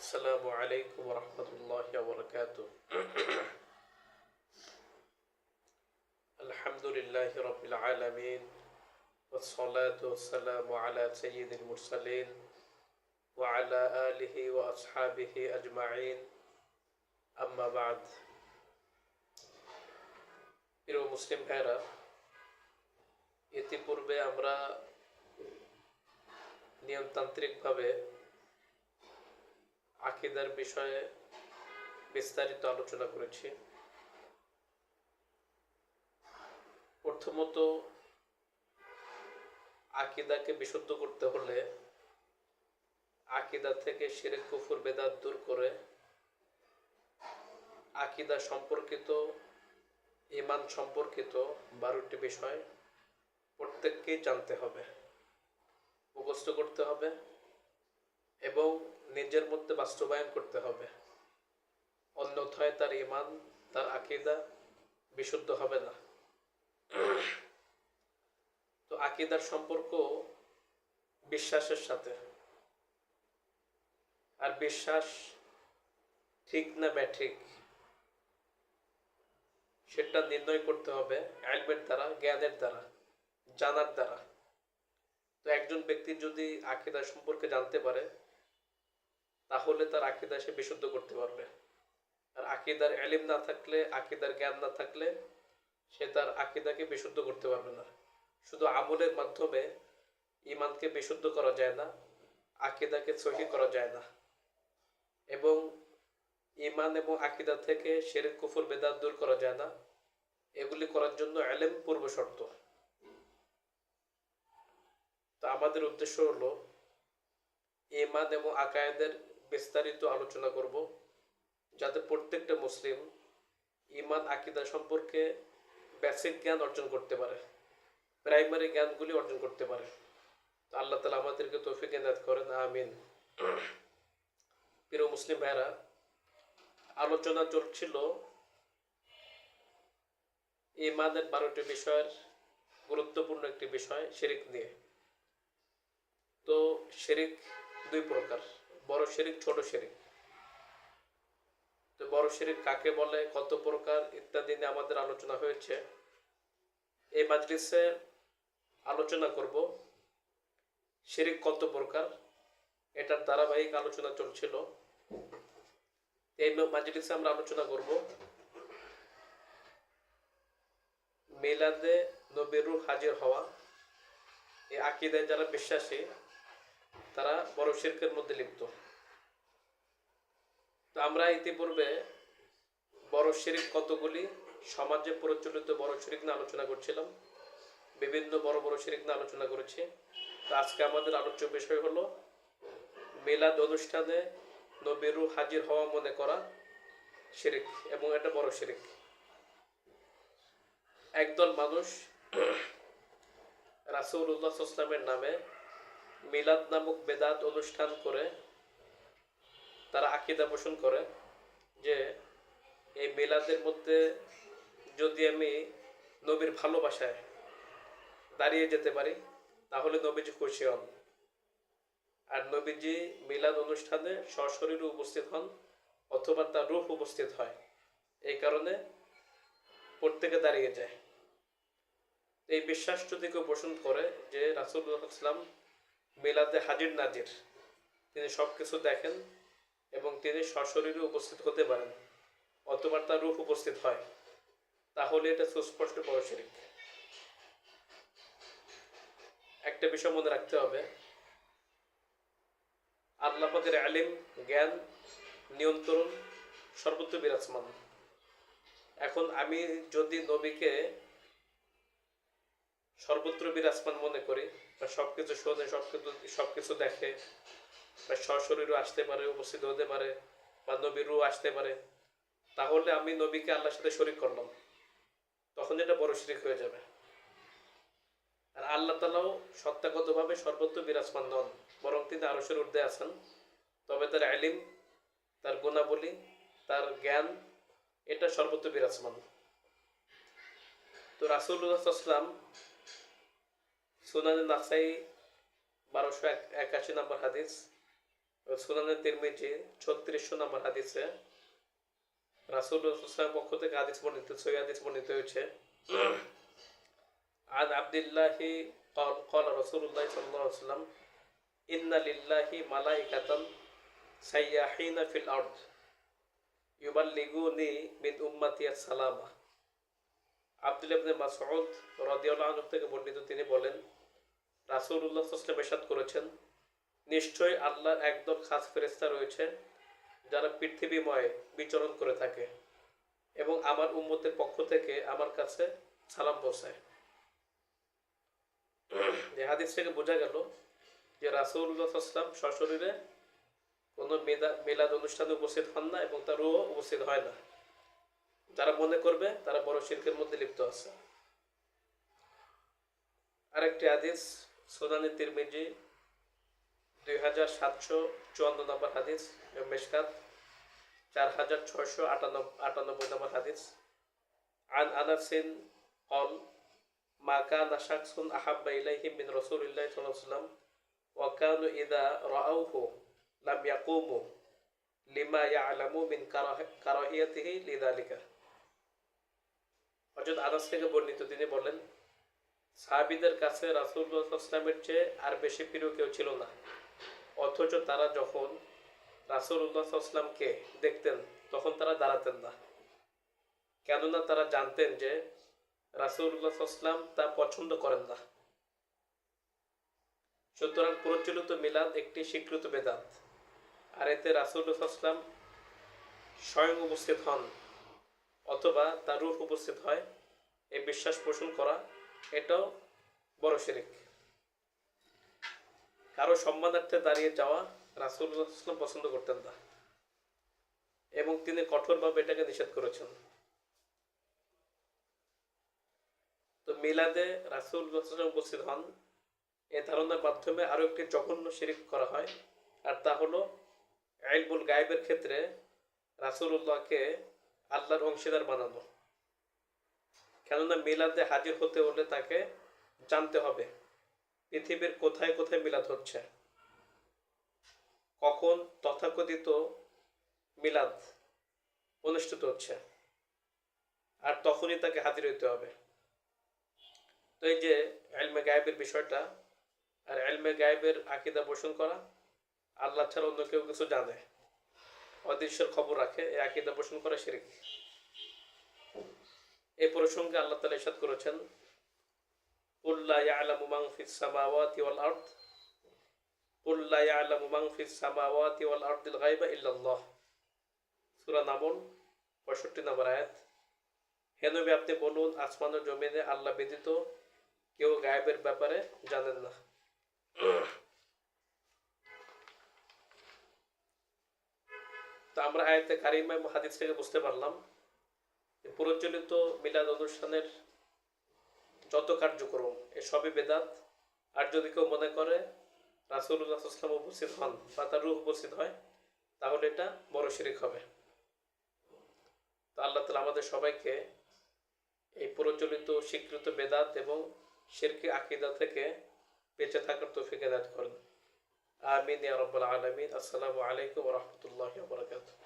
السلام عليكم ورحمة الله وبركاته الحمد لله رب العالمين والصلاة والسلام على سيد المرسلين وعلى آله وأصحابه أجمعين أما بعد প্রিয় মুসলিম ভাইরা ইতিপূর্বে আমরা নিয়মতান্ত্রিকভাবে আকিদার বিষয়ে বিস্তারিত আলোচনা করেছি। প্রথমত, আকিদাকে বিশুদ্ধ করতে হলে আকিদা থেকে শিরেক, কুফুর, বেদাত দূর করে আকিদা সম্পর্কিত ইমান সম্পর্কিত বারোটি বিষয় প্রত্যেককেই জানতে হবে, মুখস্থ করতে হবে এবং নিজের মধ্যে বাস্তবায়ন করতে হবে। অন্যথায় তার ইমান তার আকিদা বিশুদ্ধ হবে না। তো আকিদার সম্পর্ক বিশ্বাসের সাথে। আর বিশ্বাস ঠিক না ব্যাঠিক, সেটা নির্ণয় করতে হবে অ্যালমের দ্বারা, জ্ঞানের দ্বারা, জানার দ্বারা। তো একজন ব্যক্তি যদি আকিদা সম্পর্কে জানতে পারে তাহলে তার আকিদা সে বিশুদ্ধ করতে পারবে। আর আকিদার এলিম না থাকলে, আকিদার জ্ঞান না থাকলে সে তার আকিদাকে বিশুদ্ধ করতে পারবে না। শুধু আমলের মাধ্যমে ইমানকে বিশুদ্ধ করা যায় না, আকিদাকে সহি করা যায় না। এবং ইমান এবং আকিদা থেকে শেরেক, কুফুর, বেদাত দূর করা যায় না। এগুলি করার জন্য এলেম পূর্ব শর্ত। তো আমাদের উদ্দেশ্য হলো ইমান এবং আকায়েদের বিস্তারিত আলোচনা করব, যাতে প্রত্যেকটা মুসলিম ইমান আকিদা সম্পর্কে বেসিক জ্ঞান অর্জন করতে পারে প্রাইমারি জ্ঞানগুলি অর্জন করতে পারে। আল্লাহ তালা আমাদেরকে তৌফিক এনায়ত করেন, আমিন। প্রিয় মুসলিম ভাইরা আলোচনা চলছিল ইমানের বারোটি বিষয়ের গুরুত্বপূর্ণ একটি বিষয়, শিরিক নিয়ে। তো শিরিক দুই প্রকার। বড় শিরিক, ছোট শিরিক। তো বড় শিরিক কাকে বলে, কত প্রকার ইত্যাদি নিয়ে আমাদের আলোচনা হয়েছে। এই মাজলিসে আলোচনা করব, শিরিক কত প্রকার, এটার ধারাবাহিক আলোচনা চলছিল। এই মাজলিসে আমরা আলোচনা করব, মিলাদে নবিরু হাজির হওয়া। এই আকিদায় যারা বিশ্বাসী তারা বড় শিরকের মধ্যে লিপ্ত। তো আমরা ইতিপূর্বে বড় শিরিক কতগুলি সমাজে প্রচলিত বড় শিরিক নিয়ে আলোচনা করছিলাম, বিভিন্ন বড় বড় শিরিক নিয়ে আলোচনা করেছি। তো আজকে আমাদের আলোচ্য বিষয় হলো মেলাদ অনুষ্ঠানে নবিরু হাজির হওয়া মনে করা শিরিক এবং এটা বড় শিরিক। একদল মানুষ রাসৌল্লাহ ইসলামের নামে মিলাদ নামক বেদাত অনুষ্ঠান করে, তারা আকিদা পোষণ করে যে এই মিলাদের মধ্যে যদি আমি নবীর ভালোবাসায় দাঁড়িয়ে যেতে পারি, তাহলে নবীজি খুশি হন। আর নবীজি মিলাদ অনুষ্ঠানে সশরীরে উপস্থিত হন অথবা তার রূপ উপস্থিত হয়, এই কারণে প্রত্যেকে দাঁড়িয়ে যায়। এই বিশ্বাস যদি কেউ পোষণ করে যে রাসুল্লাহ ইসলাম মিলাদে হাজির নাজির। তিনি সব কিছু দেখেন এবং তিনি সশরীরে উপস্থিত হতে পারেন, অথবা তার রূপ উপস্থিত হয়। তাহলে এটা সুস্পষ্ট পরশরিক একটা বিষয় মনে রাখতে হবে। আল্লাহ পাকের আলিম, জ্ঞান, নিয়ন্ত্রণ সর্বত্র বিরাজমান। এখন আমি যদি নবীকে সর্বত্র বিরাজমান মনে করি, বা সবকিছু শোনে, সবকিছু সবকিছু দেখে, বা সশরীরও আসতে পারে, উপস্থিত হতে পারে, বা নবীরও আসতে পারে, তাহলে আমি নবীকে আল্লাহর সাথে শরিক করলাম। তখন এটা বড় শিরিক হয়ে যাবে। আর আল্লাহ তালাও সত্তাগতভাবে সর্বত্র বিরাজমান নন, বরং তিনি আরও আরসের ঊর্ধ্বে আছেন। তবে তার আলিম, তার গুণাবলী, তার জ্ঞান, এটা সর্বত্র বিরাজমান। তো রাসুল্লাহাম সুনান নাসাই বারোশো একাশি নম্বর হাদিস সুনানের তিরমিজি ছত্রিশশো নম্বর হাদিসে রাসুল রসুলের পক্ষ থেকে হাদিস বর্ণিত সই হাদিস বর্ণিত হয়েছে عن عبد الله قال قال رسول الله صلى الله عليه وسلم إن لله ملائكة سياحين في الأرض يبلغوني من أمتي السلامة আব্দুল ইবনে মাসউদ রাদিয়াল্লাহু আনহু থেকে বর্ণিত তিনি বলেন সাল্লাল্লাহু আলাইহি ওয়াসাল্লাম করেছেন, নিশ্চয়ই আল্লাহর একদল খাস ফেরেশতা রয়েছে যারা পৃথিবীময় বিচরণ করে থাকে এবং আমার উম্মতের পক্ষ থেকে আমার কাছে সালাম পৌঁছায়। যে হাদিস থেকে বোঝা গেল যে রাসূলুল্লাহ সাল্লাম সশরীরে কোনো মেদা, মেলাদ অনুষ্ঠানে উপস্থিত হন না এবং তার রুহ উপস্থিত হয় না। যারা মনে করবে, তারা বড় শিল্পের মধ্যে লিপ্ত আছে। আরেকটি হাদিস সোনানি তিরমিজি দুই হাজার সাতশো চুয়ান্ন নম্বর হাদিস এবং মেশকাত চার হাজার ছয়শো আটানব্বই আটানব্বই নম্বর হাদিস আন আনাসিন قال ما كان شخص أحب إليه من رسول الله صلى الله عليه وسلم وكانوا إذا رأوه لم يقوموا لما يعلموا من كراه- كراهيته لذلك হযরত আনাস থেকে বর্ণিত তিনি বলেন সাহাবীদের কাছে রাসূলুল্লাহ চেয়ে আর বেশি প্রিয় কেউ ছিল না। অথচ তারা যখন রাসূলুল্লাহ সাল্লামকে দেখতেন, তখন তারা দাঁড়াতেন না। কেননা তারা জানতেন যে রাসূলুল্লাহ সাল্লাম তা পছন্দ করেন না। সুতরাং প্রচলিত মিলাদ একটি স্বীকৃত বেদাত, আর এতে রাসূলুল্লাহ সাল্লাম স্বয়ং উপস্থিত হন, অথবা তার রূপ উপস্থিত হয়। এই বিশ্বাস পোষণ করা এটাও বড় শিরিক। কারও সম্মানার্থে দাঁড়িয়ে যাওয়া সাল্লাম পছন্দ করতেন না। এবং তিনি কঠোরভাবে এটাকে নিষেধ করেছেন। তো মিলাদে রাসুল উপস্থিত হন। এ ধারণার মাধ্যমে আরও একটি জঘন্য শিরিক করা হয়। আর তা হলো আইলবুল গায়েবের ক্ষেত্রে রাসুল্লাহকে আল্লাহর অংশীদার বানানো। কেননা মিলাদে হাজির হতে হলে তাকে জানতে হবে, পৃথিবীর কোথায় কোথায় মিলাদ হচ্ছে। কখন তথাকথিত মিলাদ অনুষ্ঠিত হচ্ছে, আর তখনই তাকে হাজির হইতে হবে। তো এই যে এলমে গায়েবের বিষয়টা, আর এলমে গায়েবের আকিদা পোষণ করা, আল্লাহ ছাড়া অন্য কেউ কিছু জানে। অদৃশ্যের খবর রাখে, এই আকিদা পোষণ করা শিরিক এই প্রসঙ্গে আল্লাহ তালা ইসাদ করেছেন কুল্লা ইয়ালামু ফিস সামাওয়াতি ওয়াল আরদ কুল্লা ইয়ালামু ফিস সামাওয়াতি ওয়াল আরদিল গায়বা ইল্লাল্লাহ সূরা নামল 65 নম্বর আপনি বলুন, আসমান ও জমিনে আল্লাহ ব্যতীত কেউ গায়েবের ব্যাপারে জানেন না। তো আমরা আয়াতে কারিমা এবং হাদিস থেকে বুঝতে পারলাম প্রচলিত মিলাদ অনুষ্ঠানের যত কার্যক্রম, এ সবই বেদাত। আর যদি কেউ মনে করে রাসুল্লাহ ইসলাম উপস্থিত হন বা তার রূহ উপস্থিত হয়, তাহলে এটা বড় শিরিক হবে। তো আল্লাহ তালা আমাদের সবাইকে এই প্রচলিত, স্বীকৃত বেদাত এবং শিরকি আকিদা থেকে বেঁচে থাকার তৌফিক এদাত করেন। আমিন রব্বাল আলামিন। আসসালামু আলাইকুম রাহমাতুল্লাহি বারাকাতুহু।